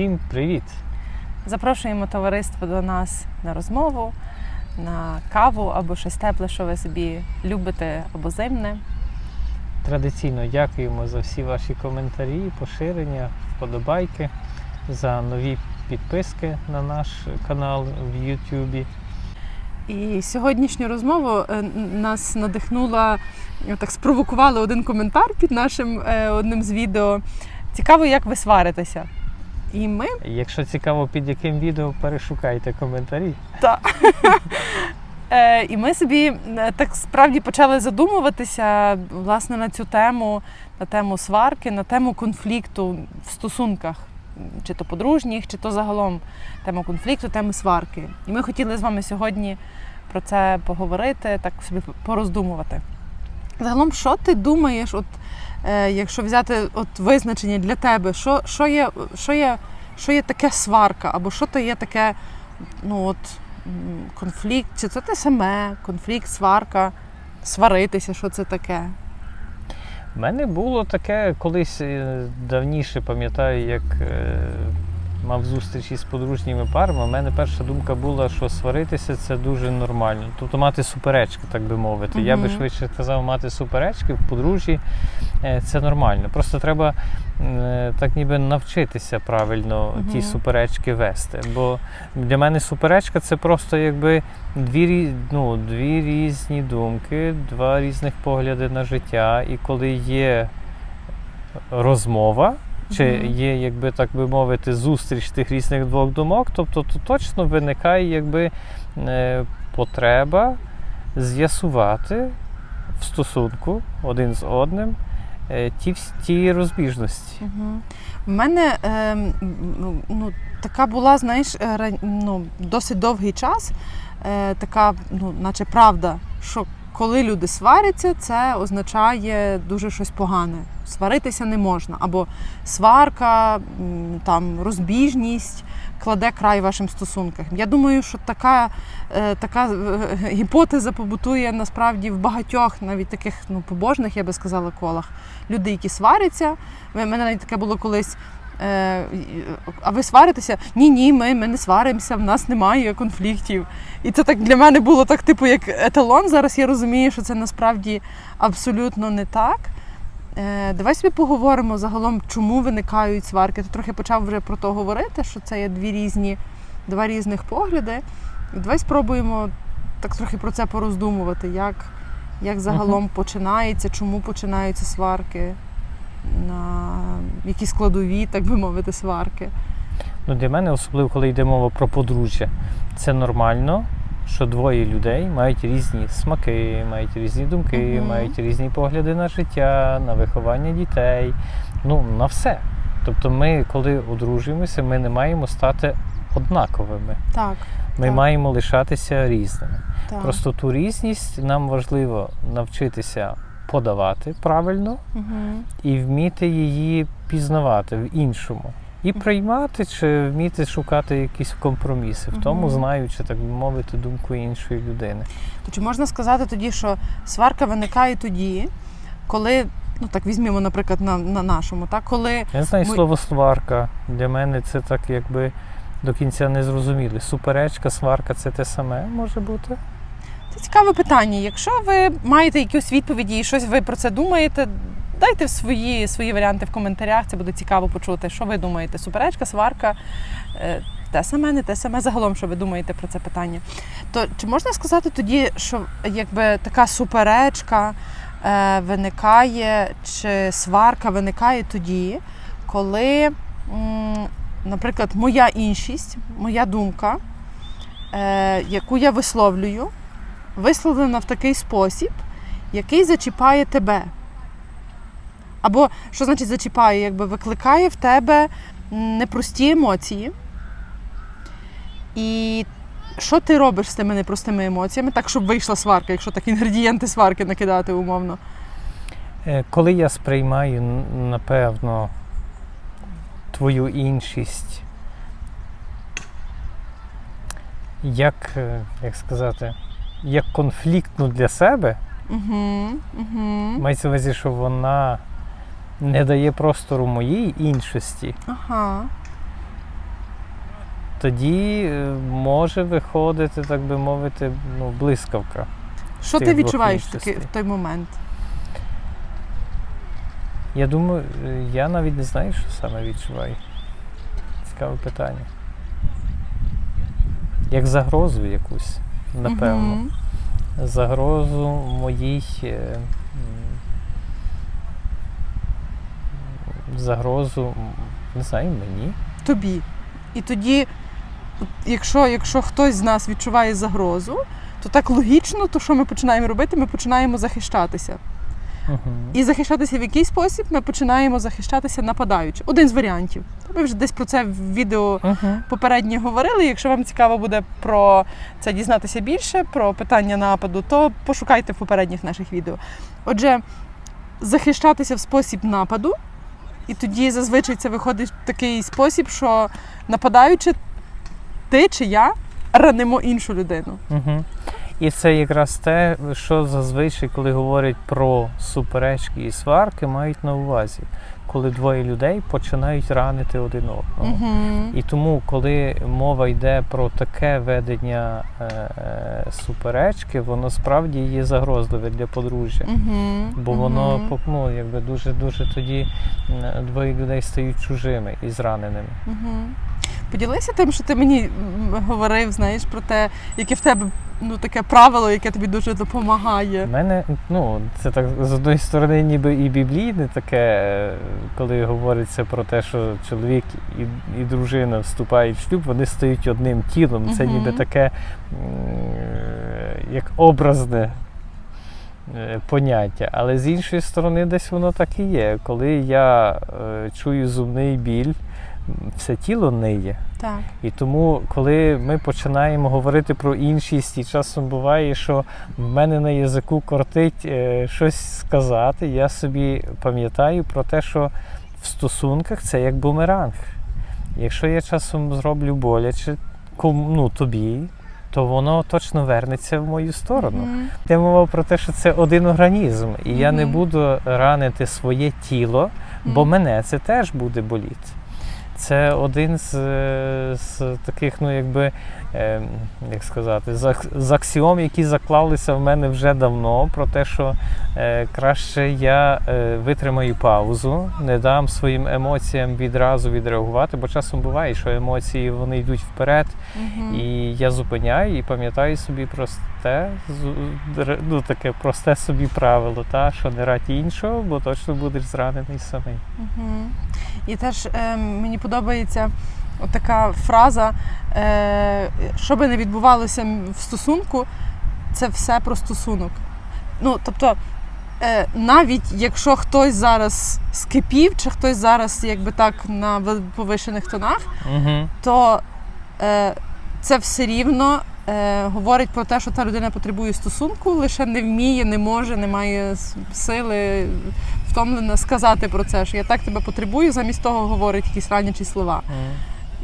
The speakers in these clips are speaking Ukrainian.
Всім привіт! Запрошуємо товариство до нас на розмову, на каву або щось тепле, що ви собі любите або зимне. Традиційно дякуємо за всі ваші коментарі, поширення, вподобайки, за нові підписки на наш канал в Ютубі. І сьогоднішню розмову е, нас надихнула, е, так спровокували один коментар під нашим е, одним з відео. Цікаво, як ви сваритеся. І ми Якщо цікаво, під яким відео, перешукайте коментарі. Е, і ми собі е, так справді почали задумуватися власне на цю тему, на тему сварки, на тему конфлікту в стосунках, чи то подружніх, чи то загалом тему конфлікту, теми сварки. І ми хотіли з вами сьогодні про це поговорити, так собі пороздумувати. Загалом, що ти думаєш, от, е, якщо взяти от визначення для тебе, що, що, є, що, є, що є таке сварка, або що то є таке, ну от конфлікт, чи це те саме, конфлікт, сварка, сваритися, що це таке? У мене було таке колись е, давніше, пам'ятаю, як е, мав зустрічі з подружніми парами. У мене перша думка була, що сваритися це дуже нормально. Тобто мати суперечки, так би мовити. Я би швидше сказав, мати суперечки в подружжі е, це нормально. Просто треба е, так ніби навчитися правильно ті суперечки вести. Бо для мене суперечка це просто якби дві, ну, дві різні думки, два різних погляди на життя. І коли є розмова, чи є, якби так би мовити, зустріч тих різних двох думок, тобто то точно виникає якби е, потреба з'ясувати в стосунку один з одним е, ті, ті розбіжності. Угу. В мене е, ну, така була, знаєш, е, ну, досить довгий час, е, така, ну, наче правда, що коли люди сваряться, це означає дуже щось погане. Сваритися не можна. Або сварка, там, розбіжність кладе край вашим стосункам. Я думаю, що така, е, така е, гіпотеза побутує насправді в багатьох, навіть таких ну, побожних, я би сказала, колах. Люди, які сваряться, в мене навіть таке було колись. Е, а ви сваритеся? Ні, ні, ми, ми не сваримося, в нас немає конфліктів. І це так для мене було так, типу, як еталон. Зараз я розумію, що це насправді абсолютно не так. Е, давай собі поговоримо загалом, чому виникають сварки. Ти трохи почав вже про то говорити, що це є дві різні, два різних погляди. І давай спробуємо так трохи про це пороздумувати, як, як загалом починається, чому починаються сварки, на які складові, так би мовити, сварки. Ну, для мене, особливо, коли йде мова про подружжя, це нормально, що двоє людей мають різні смаки, мають різні думки, Мгм. мають різні погляди на життя, на виховання дітей, ну, на все. Тобто, ми, коли одружуємося, ми не маємо стати однаковими. Так. Ми Так. маємо лишатися різними. так. Просто ту різність нам важливо навчитися подавати правильно Угу. і вміти її пізнавати в іншому. І приймати чи вміти шукати якісь компроміси, в тому знаючи, так би мовити, думку іншої людини. То чи можна сказати тоді, що сварка виникає тоді, коли, ну так візьмемо, наприклад, на, на нашому, так, коли Я знаю Ми- слово сварка. Для мене це так якби до кінця не зрозуміли. Суперечка, сварка це те саме може бути. Це цікаве питання. Якщо ви маєте якісь відповіді і щось ви про це думаєте, дайте свої, свої варіанти в коментарях. Це буде цікаво почути. Що ви думаєте? Суперечка, сварка, е, те саме, не те саме. Загалом, що ви думаєте про це питання? То чи можна сказати тоді, що якби така суперечка е, виникає, чи сварка виникає тоді, коли, м, наприклад, моя іншість, моя думка, е, яку я висловлюю, висловлена в такий спосіб, який зачіпає тебе. Або, що значить зачіпає, якби викликає в тебе непрості емоції. І що ти робиш з тими непростими емоціями, так, щоб вийшла сварка, якщо так інгредієнти сварки накидати умовно. Е, Коли я сприймаю, напевно, твою іншість, як, е, як сказати, як конфліктну для себе, Угу, угу. мається на увазі, що вона не дає простору моїй іншості, Ага. тоді е, може виходити, так би мовити, ну, блискавка. Що ти відчуваєш таки в той момент? Я думаю, е, я навіть не знаю, що саме відчуваю. Цікаве питання. Як загрозу якусь, напевно. Загрозу моїй. е, Загрозу, не знаю, мені. Тобі. І тоді, якщо, якщо хтось з нас відчуває загрозу, то так логічно, то що ми починаємо робити? Ми починаємо захищатися. Угу. І захищатися в який спосіб ми починаємо захищатися нападаючи. Один з варіантів. Ми вже десь про це в відео Угу. попередньо говорили. Якщо вам цікаво буде про це дізнатися більше, про питання нападу, то пошукайте в попередніх наших відео. Отже, захищатися в спосіб нападу, і тоді зазвичай це виходить в такий спосіб, що нападаючи, ти чи я ранимо іншу людину. Угу. І це якраз те, що зазвичай, коли говорять про суперечки і сварки, мають на увазі, коли двоє людей починають ранити один одного. Угу. І тому, коли мова йде про таке ведення е, е, суперечки, воно справді є загрозливе для подружжя. Угу. Бо воно ну, якби дуже дуже тоді двоє людей стають чужими і зраненими. Угу. Поділися тим, що ти мені говорив, знаєш, про те, яке в тебе ну, таке правило, яке тобі дуже допомагає. У мене ну це так з одної сторони, ніби і біблійне таке, е, коли говориться про те, що чоловік і, і дружина вступають в шлюб, вони стають одним тілом. Це ніби таке як образне. е, Поняття, але з іншої сторони, десь воно так і є. Коли я е, чую зубний біль, все тіло ниє. Так. І тому, коли ми починаємо говорити про іншість, і часом буває, що в мене на язику кортить е, щось сказати, я собі пам'ятаю про те, що в стосунках це як бумеранг. Якщо я часом зроблю боляче ну, тобі, то воно точно вернеться в мою сторону. Мгм. Йде мова про те, що це один організм, і я не буду ранити своє тіло, бо Мгм. мене це теж буде боліти. Це один з, е, з таких, ну якби, е, як сказати, з, з аксіом, які заклалися в мене вже давно, про те, що е, краще я е, витримаю паузу, не дам своїм емоціям відразу відреагувати, бо часом буває, що емоції вони йдуть вперед, Мгм. і я зупиняю і пам'ятаю собі просте, р- ну, таке просте собі правило, та, що не радь іншого, бо точно будеш зранений самий. Мгм. І теж е, мені подобається така фраза, е, що би не відбувалося в стосунку, це все про стосунок. Ну, тобто, е, навіть якщо хтось зараз скипів, чи хтось зараз якби так на повишених тонах, Угу. то е, це все рівно е, говорить про те, що та людина потребує стосунку, лише не вміє, не може, не має сили втомлена сказати про це, що я так тебе потребую, замість того говорить якісь ранячі слова.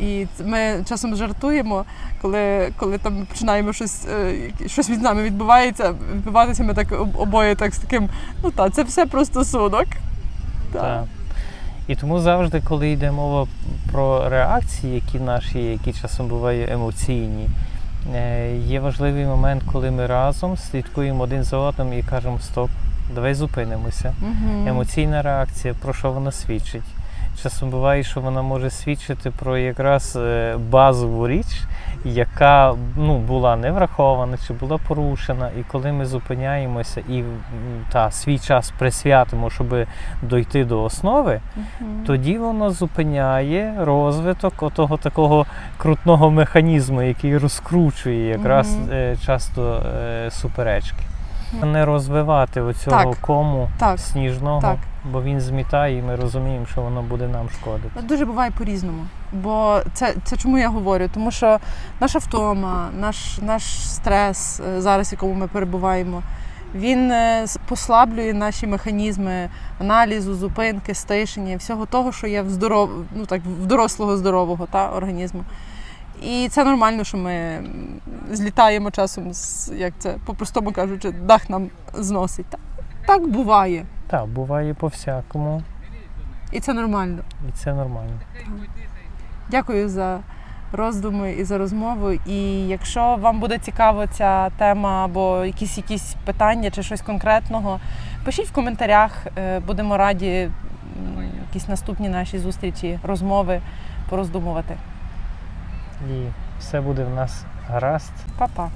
І ми часом жартуємо, коли, коли там починаємо щось, е, щось від нами відбувається, відбуватися, ми так обоє так з таким, ну так, це все про стосунок. Так. Так. І тому завжди, коли йде мова про реакції, які наші, які часом бувають емоційні, є важливий момент, коли ми разом слідкуємо один за одним і кажемо стоп, давай зупинимося. Угу. Емоційна реакція, про що вона свідчить? Часом буває, що вона може свідчити про якраз е, базову річ, яка ну, була не врахована чи була порушена. І коли ми зупиняємося і та, свій час присвятимо, щоб дойти до основи, Мгм. тоді воно зупиняє розвиток отого такого крутного механізму, який розкручує якраз Мгм. е, часто е, суперечки. Не розвивати оцього Так. кому Так. сніжного, Так. бо він змітає, і ми розуміємо, що воно буде нам шкодити. Дуже буває по-різному. Бо це, це чому я говорю? Тому що наша втома, наш, наш стрес е, зараз, в якому ми перебуваємо, він е, послаблює наші механізми аналізу, зупинки, стишення, всього того, що є в здоров... ну, так, в дорослого здорового та, організму. І це нормально, що ми злітаємо часом, з, як це по-простому кажучи, дах нам зносить. Так, так буває. Так, буває по-всякому, І це нормально. і це нормально. Дякую за, роздуми і за розмову. І якщо вам буде цікава ця тема або якісь якісь питання чи щось конкретного, пишіть в коментарях. Е, Будемо раді якісь наступні наші зустрічі, розмови пороздумувати. І все буде в нас гаразд. Па-па!